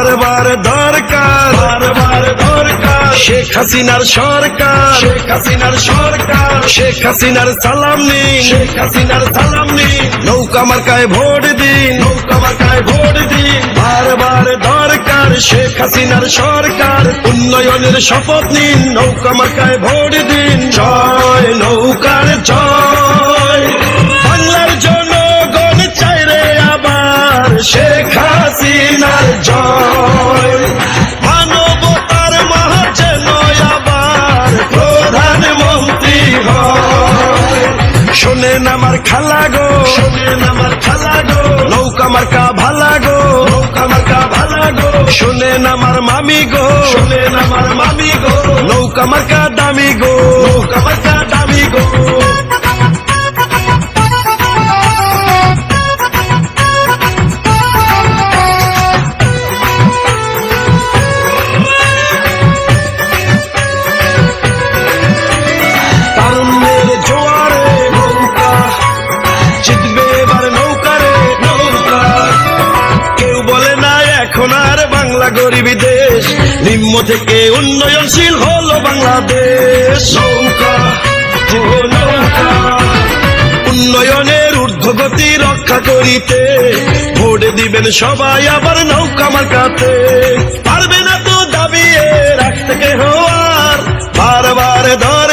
বারবার দরকার বারবার দরকার। শেখ হাসিনার সরকার, শেখ হাসিনার সরকার। শেখ হাসিনার সালাম নেই শেখ হাসিনার সালাম নেই নৌকা মার্কায় ভোট দিন, নৌকা মার্কায় ভোট দিন। বারবার দরকার, শেখ হাসিনার সরকার। উন্নয়নের শপথ নিন, নৌকা মার্কায় ভোট দিন হাসিনার জয়। মানবতার মহাজন আবার প্রধানমন্ত্রী হয়। শোনেন আমার খালা গো, শোনেন আমার খালা গো, নৌকা মার্কা ভালা গো, নৌকা মার্কা ভালা গো। শোনেন আমার মামি গো, শোনেন আমার মামি গো, নৌকা মার্কা দামি গো। গরিবী দেশ, নিম্ন থেকে উন্নয়নশীল হলো বাংলাদেশ। উন্নয়নের ঊর্ধ্বগতি রক্ষা করিতে। ভোট দিবেন সবাই আবার নৌকা মার্কাতে। পারবে না